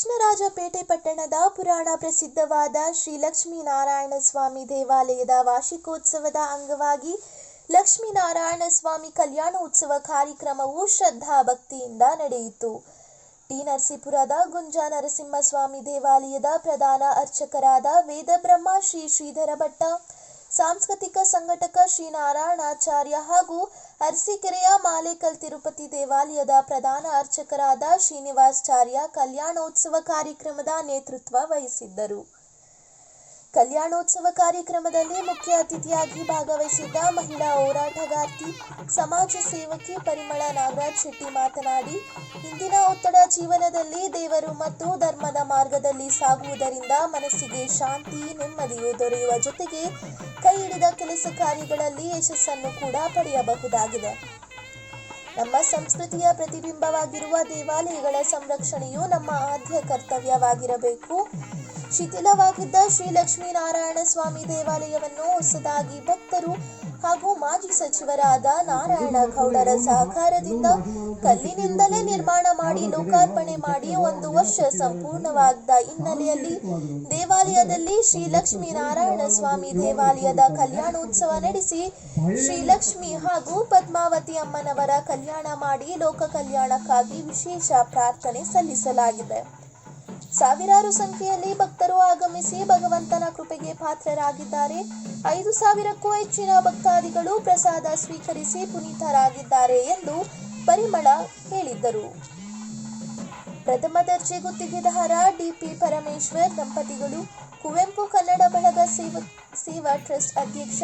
ಕೃಷ್ಣರಾಜಪೇಟೆ ಪಟ್ಟಣದ ಪುರಾಣ ಪ್ರಸಿದ್ಧವಾದ ಶ್ರೀ ಲಕ್ಷ್ಮೀನಾರಾಯಣ ಸ್ವಾಮಿ ದೇವಾಲಯದ ವಾರ್ಷಿಕೋತ್ಸವದ ಅಂಗವಾಗಿ ಲಕ್ಷ್ಮೀನಾರಾಯಣ ಸ್ವಾಮಿ ಕಲ್ಯಾಣೋತ್ಸವ ಕಾರ್ಯಕ್ರಮವು ಶ್ರದ್ಧಾ ಭಕ್ತಿಯಿಂದ ನಡೆಯಿತು. ಟಿ. ನರಸೀಪುರದ ಗುಂಜಾ ನರಸಿಂಹಸ್ವಾಮಿ ದೇವಾಲಯದ ಪ್ರಧಾನ ಅರ್ಚಕರಾದ ವೇದಬ್ರಹ್ಮ ಶ್ರೀ ಶ್ರೀಧರ ಭಟ್ಟ ಸಾಂಸ್ಕೃತಿಕ ಸಂಘಟಕ ಶ್ರೀ ನಾರಾಯಣಾಚಾರ್ಯ ಹಾಗೂ ಅರಸೀಕೆರೆಯ ಮಾಲೇಕಲ್ ತಿರುಪತಿ ದೇವಾಲಯದ ಪ್ರಧಾನ ಅರ್ಚಕರಾದ ಶ್ರೀನಿವಾಸಾಚಾರ್ಯ ಕಲ್ಯಾಣೋತ್ಸವ ಕಾರ್ಯಕ್ರಮದ ನೇತೃತ್ವ ವಹಿಸಿದ್ದರು. ಕಲ್ಯಾಣೋತ್ಸವ ಕಾರ್ಯಕ್ರಮದಲ್ಲಿ ಮುಖ್ಯ ಅತಿಥಿಯಾಗಿ ಭಾಗವಹಿಸಿದ್ದ ಮಹಿಳಾ ಹೋರಾಟಗಾರ್ತಿ, ಸಮಾಜ ಸೇವಕಿ ಪರಿಮಳ ನಾಗರಾಜ್ ಶೆಟ್ಟಿ ಮಾತನಾಡಿ ಇಂದಿನ ಒತ್ತಡ ಜೀವನದಲ್ಲಿ ದೇವರು ಮತ್ತು ಧರ್ಮದ ಮಾರ್ಗದಲ್ಲಿ ಸಾಗುವುದರಿಂದ ಮನಸ್ಸಿಗೆ ಶಾಂತಿ, ನೆಮ್ಮದಿಯು ದೊರೆಯುವ ಜೊತೆಗೆ ಕೈ ಹಿಡಿದ ಕೆಲಸ ಕಾರ್ಯಗಳಲ್ಲಿ ಯಶಸ್ಸನ್ನು ಕೂಡ ಪಡೆಯಬಹುದಾಗಿದೆ. ನಮ್ಮ ಸಂಸ್ಕೃತಿಯ ಪ್ರತಿಬಿಂಬವಾಗಿರುವ ದೇವಾಲಯಗಳ ಸಂರಕ್ಷಣೆಯು ನಮ್ಮ ಆದ್ಯ ಕರ್ತವ್ಯವಾಗಿರಬೇಕು. ಶಿಥಿಲವಾಗಿದ್ದ ಶ್ರೀ ಲಕ್ಷ್ಮೀನಾರಾಯಣ ಸ್ವಾಮಿ ದೇವಾಲಯವನ್ನು ಹೊಸದಾಗಿ ಭಕ್ತರು ಹಾಗೂ ಮಾಜಿ ಸಚಿವರಾದ ನಾರಾಯಣ ಗೌಡರ ಸಹಕಾರದಿಂದ ಕಲ್ಲಿನಿಂದಲೇ ನಿರ್ಮಾಣ ಮಾಡಿ ಲೋಕಾರ್ಪಣೆ ಮಾಡಿ ಒಂದು ವರ್ಷ ಸಂಪೂರ್ಣವಾದ ಹಿನ್ನೆಲೆಯಲ್ಲಿ ದೇವಾಲಯದಲ್ಲಿ ಶ್ರೀ ಲಕ್ಷ್ಮೀನಾರಾಯಣ ಸ್ವಾಮಿ ದೇವಾಲಯದ ಕಲ್ಯಾಣೋತ್ಸವ ನಡೆಸಿ ಶ್ರೀ ಲಕ್ಷ್ಮಿ ಹಾಗೂ ಪದ್ಮಾವತಿ ಅಮ್ಮನವರ ಕಲ್ಯಾಣ ಮಾಡಿ ಲೋಕ ಕಲ್ಯಾಣಕ್ಕಾಗಿ ವಿಶೇಷ ಪ್ರಾರ್ಥನೆ ಸಲ್ಲಿಸಲಾಗಿದೆ. ಸಾವಿರಾರು ಸಂಖ್ಯೆಯಲ್ಲಿ ಭಕ್ತರು ಆಗಮಿಸಿ ಭಗವಂತನ ಕೃಪೆಗೆ ಪಾತ್ರರಾಗಿದ್ದಾರೆ. ಐದು ಸಾವಿರಕ್ಕೂ ಹೆಚ್ಚಿನ ಭಕ್ತಾದಿಗಳು ಪ್ರಸಾದ ಸ್ವೀಕರಿಸಿ ಪುನೀತರಾಗಿದ್ದಾರೆ ಎಂದು ಪರಿಮಳ ಹೇಳಿದ್ದರು. ಪ್ರಥಮ ದರ್ಜೆ ಗುತ್ತಿಗೆದಾರ ಡಿಪಿ ಪರಮೇಶ್ವರ್, ದಂಪತಿಗಳು ಕುವೆಂಪು ಕನ್ನಡ ಬಳಗ ಸೇವ ಟ್ರಸ್ಟ್ ಅಧ್ಯಕ್ಷ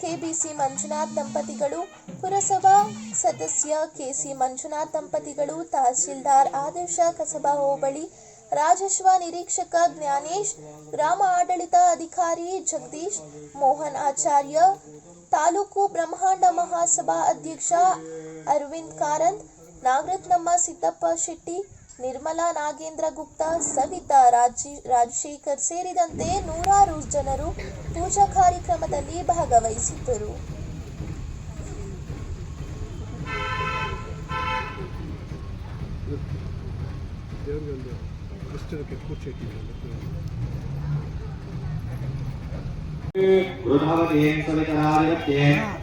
ಕೆಬಿಸಿ ಮಂಜುನಾಥ್, ದಂಪತಿಗಳು ಪುರಸಭಾ ಸದಸ್ಯ ಕೆಸಿ ಮಂಜುನಾಥ್, ದಂಪತಿಗಳು ತಹಸೀಲ್ದಾರ್ ಆದರ್ಶ ಕಸಬಾ ಹೋಬಳಿ ರಾಜಸ್ವ ನಿರೀಕ್ಷಕ ಜ್ಞಾನೇಶ್, ಗ್ರಾಮ ಆಡಳಿತ ಅಧಿಕಾರಿ ಜಗದೀಶ್, ಮೋಹನ್ ಆಚಾರ್ಯ, ತಾಲೂಕು ಬ್ರಹ್ಮಾಂಡ ಮಹಾಸಭಾ ಅಧ್ಯಕ್ಷ ಅರವಿಂದ್ ಕಾರಂತ್, ನಾಗರತ್ನಮ್ಮ ಸಿದ್ದಪ್ಪ ಶೆಟ್ಟಿ, ನಿರ್ಮಲಾ ನಾಗೇಂದ್ರ ಗುಪ್ತಾ, ಸವಿತಾ ರಾಜಿ, ರಾಜಶೇಖರ್ ಸೇರಿದಂತೆ ನೂರಾರು ಜನರು ಪೂಜಾ ಕಾರ್ಯಕ್ರಮದಲ್ಲಿ ಭಾಗವಹಿಸಿದ್ದರು. క్రిస్టియన్కి కూర్చేటి వృధావతి సవితరాజ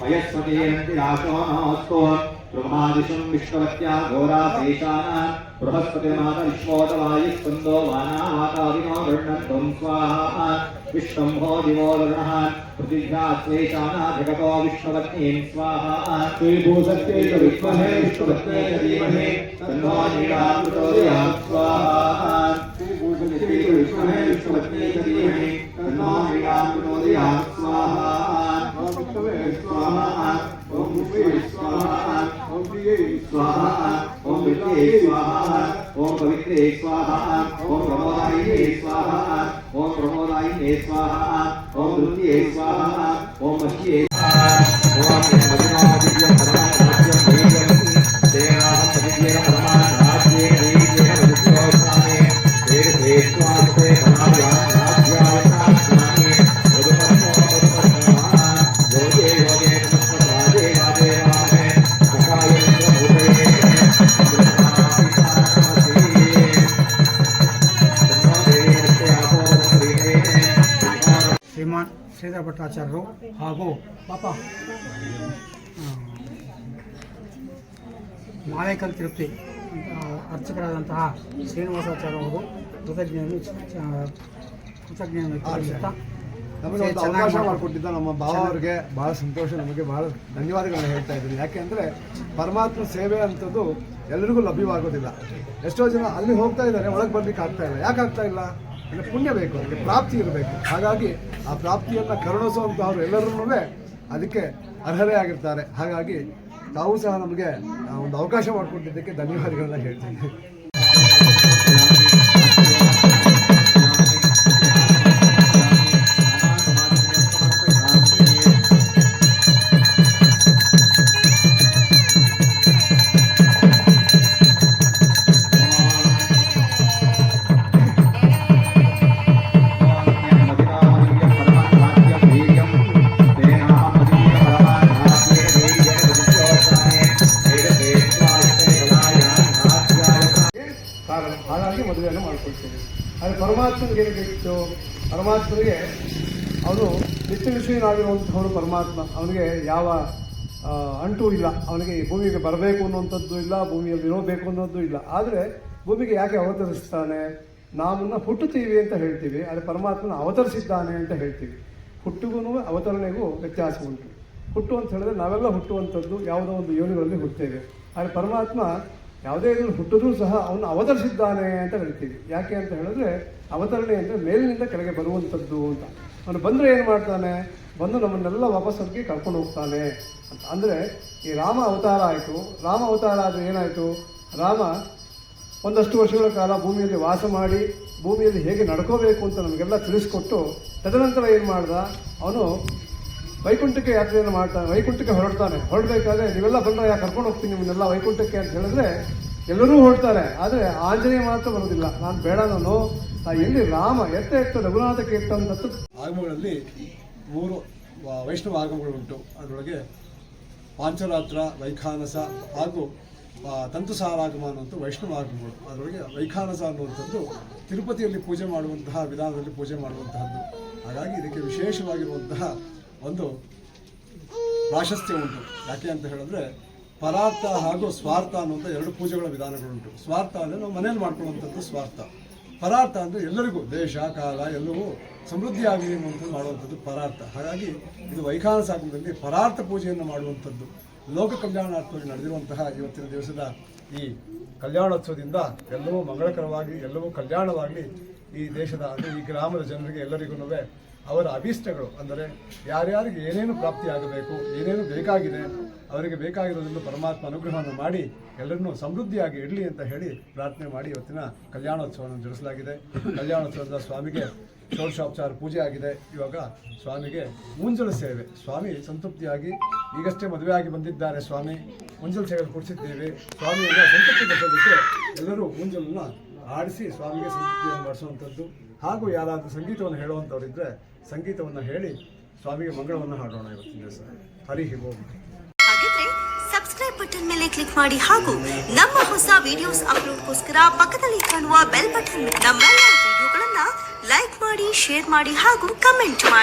వయస్వతి రాసోనోస్తోన్ ब्रह्मादिशम् विश्ववत्या घोरा देशानाम् बृहस्पतिमातरिश्वोतवायि स्कन्दो वानामातादिनो गृह्णन्त्वम् स्वाहा। विश्वम्भो दिवो गृणः पृथिव्यास्वेशानाधिगतो विश्ववत्नीम् स्वाहा। त्रिभूषत्ये च विद्महे विश्ववत्ने च धीमहे, तन्नो नीलामृतोदयात् स्वाहा। त्रिभूषत्ये च विद्महे विश्ववत्ने च धीमहे, तन्नो नीलामृतोदयात् देवे स्वाहा, ओम प्रमोदाय स्वाहा, ओम प्रमोदाय स्वाहा, ओम द्रुत्ये स्वाहा, ओम मह्ये स्वाहा ओम ಶ್ರೀಧರ ಭಟ್ಟಾಚಾರ್ಯರು ಹಾಗೂ ಪಾಪ ಆ, ಮಾಲೇಕಲ್ ತಿರುಪತಿ ಅರ್ಚಕರಾದಂತಹ ಶ್ರೀನಿವಾಸಾಚಾರ್ಯ ಅವರು ಕೃತಜ್ಞರು ಕೃತಜ್ಞ ನಮಗೆ ಒಂದು ಅವಕಾಶ ಮಾಡಿಕೊಟ್ಟಿದ್ದ ನಮ್ಮ ಭಾವ ಅವರಿಗೆ ಬಹಳ ಸಂತೋಷ ನಮಗೆ ಬಹಳ ಧನ್ಯವಾದಗಳನ್ನ ಹೇಳ್ತಾ ಇದ್ದೀನಿ. ಯಾಕೆಂದ್ರೆ ಪರಮಾತ್ಮ ಸೇವೆ ಅಂತದ್ದು ಎಲ್ಲರಿಗೂ ಲಭ್ಯವಾಗೋದಿಲ್ಲ. ಎಷ್ಟೋ ಜನ ಅಲ್ಲಿ ಹೋಗ್ತಾ ಇದ್ದಾರೆ ಒಳಗೆ ಬರ್ಲಿಕ್ಕೆ ಆಗ್ತಾ ಇಲ್ಲ. ಯಾಕೆ ಆಗ್ತಾ ಇಲ್ಲ? ಅಂದರೆ ಪುಣ್ಯ ಬೇಕು, ಅದಕ್ಕೆ ಪ್ರಾಪ್ತಿ ಇರಬೇಕು. ಹಾಗಾಗಿ ಆ ಪ್ರಾಪ್ತಿಯನ್ನು ಕರುಣಿಸುವಂತಹವ್ರು ಎಲ್ಲರೂ ಅದಕ್ಕೆ ಅರ್ಹರೇ ಆಗಿರ್ತಾರೆ. ಹಾಗಾಗಿ ತಾವು ಸಹ ನಮಗೆ ಒಂದು ಅವಕಾಶ ಮಾಡಿಕೊಟ್ಟಿದ್ದಕ್ಕೆ ಧನ್ಯವಾದಗಳನ್ನ ಹೇಳ್ತೀನಿ. ಹಾಗಾಗಿ ಮದುವೆಯನ್ನು ಮಾಡ್ಕೊಳ್ತೀವಿ. ಆದರೆ ಪರಮಾತ್ಮನಿಗೆ ಬೇಕಿತ್ತು? ಪರಮಾತ್ಮನಿಗೆ ಅವನು ನಿತ್ಯ ವಿಷಯನಾಗಿರುವಂಥವನು ಪರಮಾತ್ಮ. ಅವನಿಗೆ ಯಾವ ಅಂಟು ಇಲ್ಲ. ಅವನಿಗೆ ಭೂಮಿಗೆ ಬರಬೇಕು ಅನ್ನುವಂಥದ್ದು ಇಲ್ಲ, ಭೂಮಿಯಲ್ಲಿ ಇರೋಬೇಕು ಅನ್ನೋದು ಇಲ್ಲ. ಆದರೆ ಭೂಮಿಗೆ ಯಾಕೆ ಅವತರಿಸ್ತಾನೆ? ನಾವನ್ನು ಹುಟ್ಟುತ್ತೀವಿ ಅಂತ ಹೇಳ್ತೀವಿ. ಆದರೆ ಪರಮಾತ್ಮನ ಅವತರಿಸಿದ್ದಾನೆ ಅಂತ ಹೇಳ್ತೀವಿ. ಹುಟ್ಟುಗೂ ಅವತರಣೆಗೂ ವ್ಯತ್ಯಾಸ ಉಂಟು. ಹುಟ್ಟು ಅಂತ ಹೇಳಿದ್ರೆ ನಾವೆಲ್ಲ ಹುಟ್ಟುವಂಥದ್ದು ಯಾವುದೋ ಒಂದು ಯೋನಿಗಳಲ್ಲಿ ಹುಟ್ಟುತ್ತೇವೆ. ಆದರೆ ಪರಮಾತ್ಮ ಯಾವುದೇ ಇದರಲ್ಲಿ ಹುಟ್ಟಿದ್ರೂ ಸಹ ಅವನು ಅವತರಿಸಿದ್ದಾನೆ ಅಂತ ಹೇಳ್ತೀವಿ. ಯಾಕೆ ಅಂತ ಹೇಳಿದ್ರೆ ಅವತರಣೆ ಅಂದರೆ ಮೇಲಿನಿಂದ ಕೆಳಗೆ ಬರುವಂಥದ್ದು ಅಂತ. ಅವನು ಬಂದರೆ ಏನು ಮಾಡ್ತಾನೆ? ಬಂದು ನಮ್ಮನ್ನೆಲ್ಲ ವಾಪಸ್ ಅದಕ್ಕೆ ಕರ್ಕೊಂಡು ಹೋಗ್ತಾನೆ ಅಂತ. ಅಂದರೆ ಈ ರಾಮ ಅವತಾರ ಆಯಿತು. ರಾಮ ಅವತಾರ ಆದರೆ ಏನಾಯಿತು? ರಾಮ ಒಂದಷ್ಟು ವರ್ಷಗಳ ಕಾಲ ಭೂಮಿಯಲ್ಲಿ ವಾಸ ಮಾಡಿ ಭೂಮಿಯಲ್ಲಿ ಹೇಗೆ ನಡ್ಕೋಬೇಕು ಅಂತ ನಮಗೆಲ್ಲ ತಿಳಿಸ್ಕೊಟ್ಟು ತದನಂತರ ಏನು ಮಾಡ್ದ? ಅವನು ವೈಕುಂಠಕ್ಕೆ ಯಾತ್ರೆಯನ್ನು ಮಾಡ್ತಾನೆ, ವೈಕುಂಠಕ್ಕೆ ಹೊರಡ್ತಾನೆ. ಹೊರಡಬೇಕಾದ್ರೆ ನೀವೆಲ್ಲ ಬಂದ್ರೆ ಯಾಕೆ ಕರ್ಕೊಂಡು ಹೋಗ್ತೀನಿ ನಿಮ್ಮನ್ನೆಲ್ಲ ವೈಕುಂಠಕ್ಕೆ ಅಂತ ಹೇಳಿದ್ರೆ ಎಲ್ಲರೂ ಹೊರಡ್ತಾರೆ. ಆದರೆ ಆಂಜನೇಯ ಮಾತ್ರ ಬರೋದಿಲ್ಲ. ನಾನು ಬೇಡ ನಾನು. ಎಲ್ಲಿ ರಾಮ, ಎತ್ತ ಎತ್ತ ರಘುನಾಥ ಕೀರ್ತನ ಆಗಮಗಳಲ್ಲಿ ಮೂರು ವೈಷ್ಣವ ಆಗಮಗಳು ಉಂಟು ಅದರೊಳಗೆ ಪಾಂಚರಾತ್ರ, ವೈಖಾನಸ ಹಾಗೂ ತಂತುಸಾರಾಗಮ ಅನ್ನುವಂಥ ವೈಷ್ಣವ ಆಗಮಗಳು. ಅದರೊಳಗೆ ವೈಖಾನಸ ಅನ್ನುವಂಥದ್ದು ತಿರುಪತಿಯಲ್ಲಿ ಪೂಜೆ ಮಾಡುವಂತಹ ವಿಧಾನದಲ್ಲಿ ಪೂಜೆ ಮಾಡುವಂತಹದ್ದು. ಹಾಗಾಗಿ ಇದಕ್ಕೆ ವಿಶೇಷವಾಗಿರುವಂತಹ ಒಂದು ಪ್ರಾಶಸ್ತ್ಯ ಉಂಟು. ಯಾಕೆ ಅಂತ ಹೇಳಿದ್ರೆ ಪರಾರ್ಥ ಹಾಗೂ ಸ್ವಾರ್ಥ ಅನ್ನುವಂಥ ಎರಡು ಪೂಜೆಗಳ ವಿಧಾನಗಳುಂಟು ಸ್ವಾರ್ಥ ಅಂದರೆ ನಾವು ಮನೇಲಿ ಮಾಡ್ಕೊಳ್ಳುವಂಥದ್ದು ಸ್ವಾರ್ಥ. ಪರಾರ್ಥ ಅಂದರೆ ಎಲ್ಲರಿಗೂ, ದೇಶ, ಕಾಲ, ಎಲ್ಲವೂ ಸಮೃದ್ಧಿಯಾಗಲಿ ಅನ್ನುವಂಥದ್ದು ಮಾಡುವಂಥದ್ದು ಪರಾರ್ಥ. ಹಾಗಾಗಿ ಇದು ವೈಖಾನ ಸಾಗರದಲ್ಲಿ ಪರಾರ್ಥ ಪೂಜೆಯನ್ನು ಮಾಡುವಂಥದ್ದು ಲೋಕ ಕಲ್ಯಾಣಾರ್ಥವಾಗಿ ನಡೆದಿರುವಂತಹ ಇವತ್ತಿನ ದಿವಸದ ಈ ಕಲ್ಯಾಣೋತ್ಸವದಿಂದ ಎಲ್ಲವೂ ಮಂಗಳಕರವಾಗಿ, ಎಲ್ಲವೂ ಕಲ್ಯಾಣವಾಗಲಿ ಈ ದೇಶದ, ಅಂದರೆ ಈ ಗ್ರಾಮದ ಜನರಿಗೆ ಎಲ್ಲರಿಗೂ ಅವರ ಅಭೀಷ್ಟಗಳು, ಅಂದರೆ ಯಾರ್ಯಾರಿಗೆ ಏನೇನು ಪ್ರಾಪ್ತಿಯಾಗಬೇಕು ಏನೇನು ಬೇಕಾಗಿದೆ, ಅವರಿಗೆ ಬೇಕಾಗಿರೋದನ್ನು ಪರಮಾತ್ಮ ಅನುಗ್ರಹವನ್ನು ಮಾಡಿ ಎಲ್ಲರನ್ನೂ ಸಮೃದ್ಧಿಯಾಗಿ ಇಡಲಿ ಅಂತ ಹೇಳಿ ಪ್ರಾರ್ಥನೆ ಮಾಡಿ ಇವತ್ತಿನ ಕಲ್ಯಾಣೋತ್ಸವವನ್ನು ಜರುಗಿಸಲಾಗಿದೆ. ಕಲ್ಯಾಣೋತ್ಸವದ ಸ್ವಾಮಿಗೆ ಷೋಡಶೋಪಚಾರ ಪೂಜೆ ಆಗಿದೆ. ಇವಾಗ ಸ್ವಾಮಿಗೆ ಮುಂಜಲ ಸೇವೆ. ಸ್ವಾಮಿ ಸಂತೃಪ್ತಿಯಾಗಿ, ಈಗಷ್ಟೇ ಮದುವೆಯಾಗಿ ಬಂದಿದ್ದಾರೆ ಸ್ವಾಮಿ. ಮುಂಜಲ ಸೇವೆ ಕೊಡಿಸಿದ್ದೇವೆ. ಸ್ವಾಮಿಯನ್ನು ಸಂತೃಪ್ತಿಗೊಳಿಸೋದಕ್ಕೆ ಎಲ್ಲರೂ ಮುಂಜಲನ್ನು ಆಡಿಸಿ ಸ್ವಾಮಿಗೆ ಸಂತೃಪ್ತಿಯನ್ನು ಮಾಡಿಸುವಂಥದ್ದು. ಹಾಗೂ ಯಾರಾದರೂ ಸಂಗೀತವನ್ನು ಹೇಳುವಂಥವ್ರಿದ್ರೆ ಸಂಗೀತವನ್ನು ಹೇಳಿ ಸ್ವಾಮಿಗೆ ಮಂಗಳವನ್ನು ಹಾಡೋಣ ಇವತ್ತಿನ ದಿವಸ. ಹರಿ ಹಿಗೋ ಸಬ್ಸ್ಕ್ರೈಬ್ ಬಟನ್ ಮೇಲೆ ಕ್ಲಿಕ್ ಮಾಡಿ ಹಾಗೂ ನಮ್ಮ ಹೊಸ ವಿಡಿಯೋಸ್ ಅಪ್ಲೋಡ್ಗೋಸ್ಕರ ಪಕ್ಕದಲ್ಲಿ ಕಾಣುವ ಬೆಲ್ ಬಟನ್ ನಮ್ಮೆಲ್ಲ ವಿಡಿಯೋಗಳನ್ನ ಲೈಕ್ ಮಾಡಿ ಶೇರ್ ಮಾಡಿ ಹಾಗೂ ಕಮೆಂಟ್ ಮಾಡಿ.